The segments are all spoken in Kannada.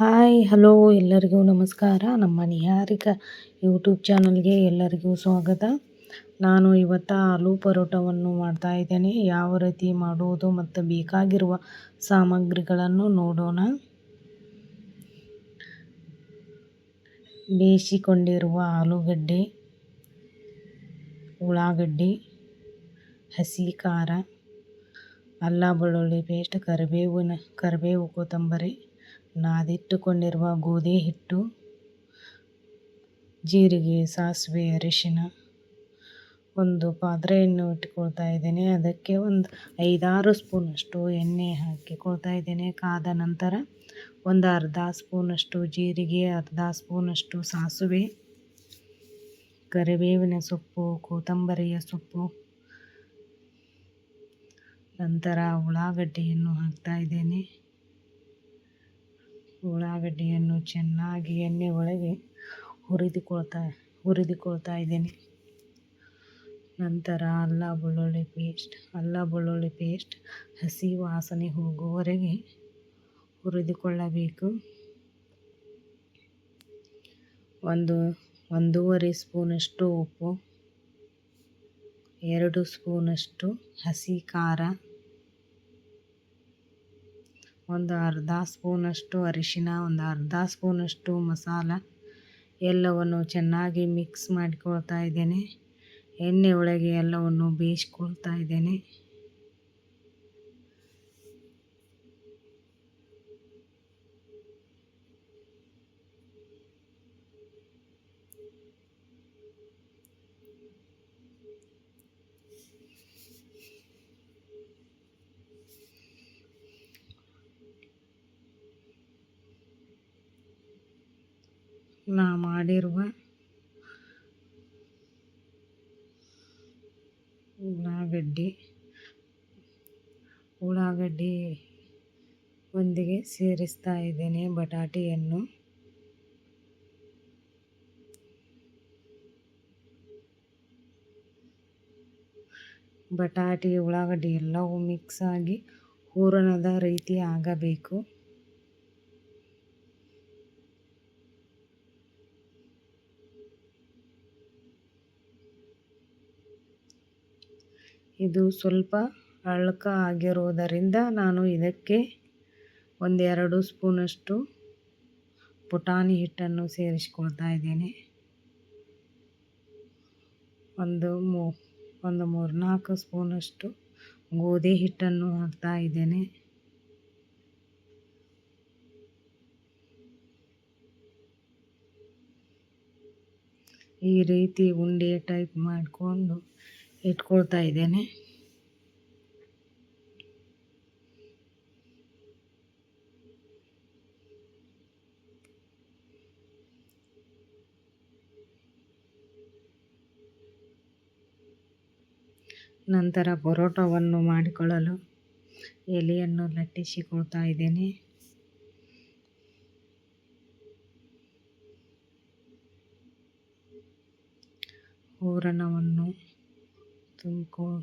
ಹಾಯ್, ಹಲೋ, ಎಲ್ಲರಿಗೂ ನಮಸ್ಕಾರ. ನಮ್ಮ ನಿಹಾರಿಕಾ ಯೂಟ್ಯೂಬ್ ಚಾನಲ್ಗೆ ಎಲ್ಲರಿಗೂ ಸ್ವಾಗತ. ನಾನು ಇವತ್ತು ಆಲೂ ಪರೋಟವನ್ನು ಮಾಡ್ತಾ ಇದ್ದೇನೆ. ಯಾವ ರೀತಿ ಮಾಡುವುದು ಮತ್ತು ಬೇಕಾಗಿರುವ ಸಾಮಗ್ರಿಗಳನ್ನು ನೋಡೋಣ. ಬೇಯಿಸಿಕೊಂಡಿರುವ ಆಲೂಗಡ್ಡೆ, ಉಳ್ಳಾಗಡ್ಡಿ ಹಸಿ ಖಾರ ಅಲ್ಲ, ಬೆಳ್ಳುಳ್ಳಿ ಪೇಸ್ಟ್ ಕರಿಬೇವಿನ, ಕರಿಬೇವು, ಕೊತ್ತಂಬರಿ ನಾದಿಟ್ಟುಕೊಂಡಿರುವ ಗೋಧಿ ಹಿಟ್ಟು, ಜೀರಿಗೆ, ಸಾಸಿವೆ, ಅರಿಶಿನ, ಒಂದು ಪಾತ್ರೆಯನ್ನು ಇಟ್ಕೊಳ್ತಾ ಇದ್ದೇನೆ. ಅದಕ್ಕೆ ಒಂದು ಐದಾರು ಸ್ಪೂನಷ್ಟು ಎಣ್ಣೆ ಹಾಕಿಕೊಳ್ತಾ ಇದ್ದೇನೆ. ಕಾದ ನಂತರ ಒಂದು ಅರ್ಧ ಸ್ಪೂನಷ್ಟು ಜೀರಿಗೆ, ಅರ್ಧ ಸ್ಪೂನಷ್ಟು ಸಾಸಿವೆ, ಕರಿಬೇವಿನ ಸೊಪ್ಪು, ಕೊತ್ತಂಬರಿಯ ಸೊಪ್ಪು, ನಂತರ ಉಳ್ಳಾಗಡ್ಡೆಯನ್ನು ಹಾಕ್ತಾ ಇದ್ದೇನೆ. ಉಳ್ಳಾಗಡ್ಡಿಯನ್ನು ಚೆನ್ನಾಗಿ ಎಣ್ಣೆ ಒಳಗೆ ಹುರಿದುಕೊಳ್ತಾ ಹುರಿದುಕೊಳ್ತಾ ಇದ್ದೇನೆ. ನಂತರ ಅಲ್ಲ ಬೆಳ್ಳುಳ್ಳಿ ಪೇಸ್ಟ್, ಅಲ್ಲ ಬೆಳ್ಳುಳ್ಳಿ ಪೇಸ್ಟ್ ಹಸಿ ವಾಸನೆ ಹೋಗುವವರೆಗೆ ಹುರಿದುಕೊಳ್ಳಬೇಕು. ಒಂದು, ಒಂದೂವರೆ ಸ್ಪೂನಷ್ಟು ಉಪ್ಪು, ಎರಡು ಸ್ಪೂನಷ್ಟು ಹಸಿ ಖಾರ. ಒಂದು ಅರ್ಧ ಸ್ಪೂನಷ್ಟು ಅರಿಶಿನ, ಒಂದು ಅರ್ಧ ಸ್ಪೂನಷ್ಟು ಮಸಾಲ ಎಲ್ಲವನ್ನು ಚೆನ್ನಾಗಿ ಮಿಕ್ಸ್ ಮಾಡಿಕೊಳ್ತಾ ಇದ್ದೇನೆ. ಎಣ್ಣೆ ಒಳಗೆ ಎಲ್ಲವನ್ನು ಬೇಯಿಸ್ಕೊಳ್ತಾ ಇದ್ದೇನೆ. ನಾ ಮಾಡಿರುವ ಉಳ್ಳಾಗಡ್ಡಿ ಉಳ್ಳಾಗಡ್ಡಿ ಒಂದಿಗೆ ಸೇರಿಸ್ತಾ ಇದ್ದೇನೆ. ಬಟಾಟೆಯನ್ನು ಬಟಾಟೆ, ಉಳ್ಳಾಗಡ್ಡಿ ಎಲ್ಲವೂ ಮಿಕ್ಸ್ ಆಗಿ ಹೂರಣದ ರೀತಿ ಆಗಬೇಕು. ಇದು ಸ್ವಲ್ಪ ಅಳ್ಕ ಆಗಿರುವುದರಿಂದ ನಾನು ಇದಕ್ಕೆ ಒಂದೆರಡು ಸ್ಪೂನಷ್ಟು ಪುಟಾಣಿ ಹಿಟ್ಟನ್ನು ಸೇರಿಸಿಕೊಳ್ತಾ ಇದ್ದೇನೆ. ಒಂದು ಮೂ, ಒಂದು ಮೂರ್ನಾಲ್ಕು ಸ್ಪೂನಷ್ಟು ಗೋಧಿ ಹಿಟ್ಟನ್ನು ಹಾಕ್ತಾ ಇದ್ದೇನೆ. ಈ ರೀತಿ ಉಂಡೆ ಟೈಪ್ ಮಾಡಿಕೊಂಡು ಇಟ್ಕೊಳ್ತಾ ಇದ್ದೇನೆ. ನಂತರ ಪರೋಟವನ್ನು ಮಾಡಿಕೊಳ್ಳಲು ಎಲೆಯನ್ನು ಲಟ್ಟಿಸಿಕೊಳ್ತಾ ಇದ್ದೇನೆ. ಹೂರಣವನ್ನು ತುಂಬ್ಕೊ,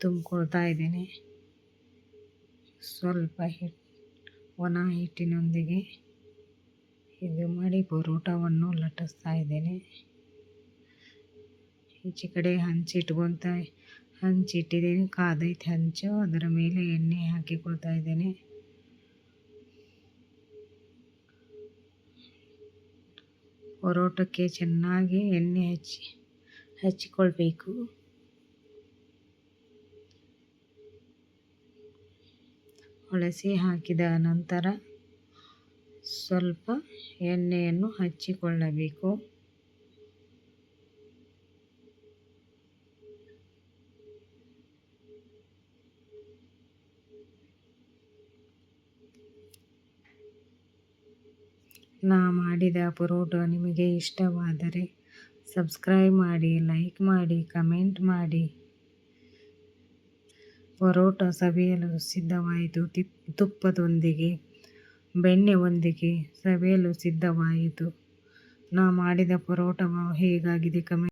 ತುಂಬ್ಕೊಳ್ತಾ ಇದ್ದೇನೆ. ಸ್ವಲ್ಪ ಹಿಟ್ಟು ಒಣ ಹಿಟ್ಟಿನೊಂದಿಗೆ ಇದು ಮಾಡಿ ಪರೋಟವನ್ನು ಲಟ್ಟಿಸ್ತಾ ಇದ್ದೇನೆ. ಈಚೆ ಕಡೆ ಹಂಚಿಟ್ಕೊಂತ ಹಂಚಿಟ್ಟಿದ್ದೀನಿ ಕಾದೈತೆ ಹಂಚು, ಅದರ ಮೇಲೆ ಎಣ್ಣೆ ಹಾಕಿಕೊಳ್ತಾ ಇದ್ದೇನೆ. ಪರೋಟಕ್ಕೆ ಚೆನ್ನಾಗಿ ಎಣ್ಣೆ ಹಚ್ಚಿ, ಹಚ್ಚಿಕೊಳ್ಬೇಕು. ಹೊಳಸಿ ಹಾಕಿದ ನಂತರ ಸ್ವಲ್ಪ ಎಣ್ಣೆಯನ್ನು ಹಚ್ಚಿಕೊಳ್ಳಬೇಕು. ನಾ ಮಾಡಿದ ಪರೋಟ ನಿಮಗೆ ಇಷ್ಟವಾದರೆ ಸಬ್ಸ್ಕ್ರೈಬ್ ಮಾಡಿ, ಲೈಕ್ ಮಾಡಿ, ಕಮೆಂಟ್ ಮಾಡಿ. ಪರೋಟ ಸವಿಯಲು ಸಿದ್ಧವಾಯಿತು. ತುಪ್ಪದೊಂದಿಗೆ ಬೆಣ್ಣೆಯೊಂದಿಗೆ ಸವಿಯಲು ಸಿದ್ಧವಾಯಿತು. ನಾ ಮಾಡಿದ ಪರೋಟ ಹೇಗಾಗಿದೆ ಕಮೆಂಟ್